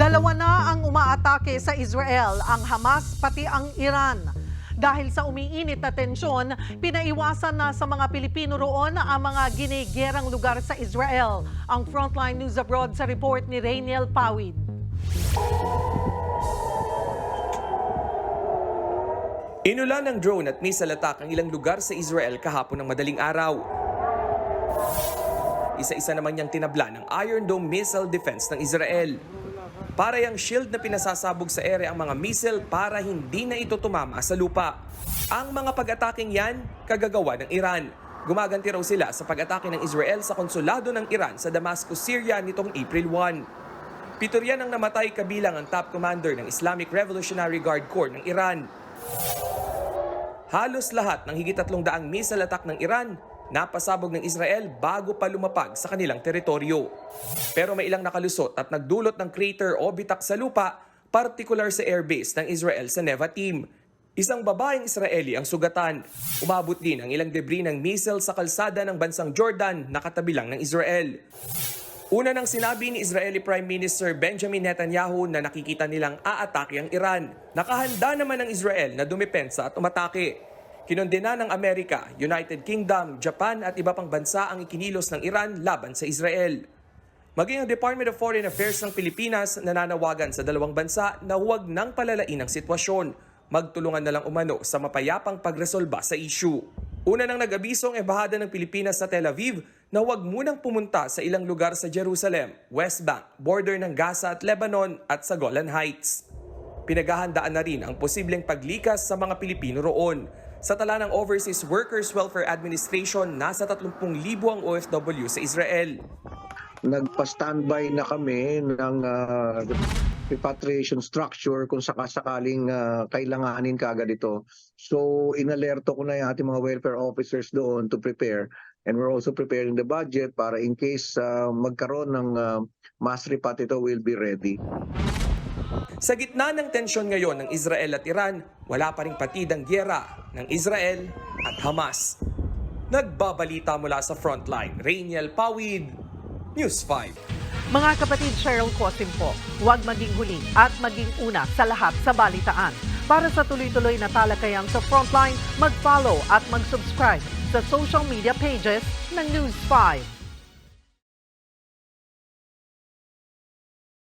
Dalawa na ang umaatake sa Israel, ang Hamas pati ang Iran. Dahil sa umiinit na tensyon, pinaiwasan na sa mga Pilipino roon ang mga ginigerang lugar sa Israel. Ang Frontline News Abroad sa report ni Rainiel Pawid. Inulan ng drone at missile attack ang ilang lugar sa Israel kahapon ng madaling araw. Isa-isa naman niyang tinabla ng Iron Dome missile defense ng Israel. Para yung shield na pinasasabog sa ere ang mga missile para hindi na ito tumama sa lupa. Ang mga pag-ataking yan, kagagawa ng Iran. Gumaganti raw sila sa pag-atake ng Israel sa konsulado ng Iran sa Damascus, Syria nitong April 1. Pito ang namatay kabilang ang top commander ng Islamic Revolutionary Guard Corps ng Iran. Halos lahat ng higit tatlong daang missile attack ng Iran napasabog ng Israel bago pa lumapag sa kanilang teritoryo. Pero may ilang nakalusot at nagdulot ng crater o bitak sa lupa, partikular sa airbase ng Israel sa Nevatim. Isang babaeng Israeli ang sugatan. Umabot din ang ilang debris ng missile sa kalsada ng bansang Jordan na katabi lang ng Israel. Una nang sinabi ni Israeli Prime Minister Benjamin Netanyahu na nakikita nilang aatake ang Iran. Nakahanda naman ang Israel na dumepensa at umatake. Kinondena ng Amerika, United Kingdom, Japan at iba pang bansa ang ikinilos ng Iran laban sa Israel. Maging ang Department of Foreign Affairs ng Pilipinas nananawagan sa dalawang bansa na huwag nang palalain ang sitwasyon. Magtulungan na lang umano sa mapayapang pagresolba sa issue. Una nang nag-abiso ang embahada ng Pilipinas sa Tel Aviv na huwag munang pumunta sa ilang lugar sa Jerusalem, West Bank, border ng Gaza at Lebanon at sa Golan Heights. Pinaghahandaan na rin ang posibleng paglikas sa mga Pilipino roon. Sa tala ng Overseas Workers Welfare Administration, nasa 30,000 ang OFW sa Israel. nagpa-standby na kami ng ah, repatriation structure kung sakasakaling uh, kailanganin kagad ito. So inalerto ko na yung ating mga welfare officers doon to prepare and we're also preparing the budget para in case ah, magkaroon ng ah, mass repat ito will be ready. Sa gitna ng tensyon ngayon ng Israel at Iran, wala pa ring patid ang gyera ng Israel at Hamas. Nagbabalita mula sa frontline, Rainiel Pawid, News 5. Mga kapatid Cheryl Cosim po, huwag maging huli at maging una sa lahat sa balitaan. Para sa tuloy-tuloy na talakayan sa Frontline, mag-follow at mag-subscribe sa social media pages ng News 5.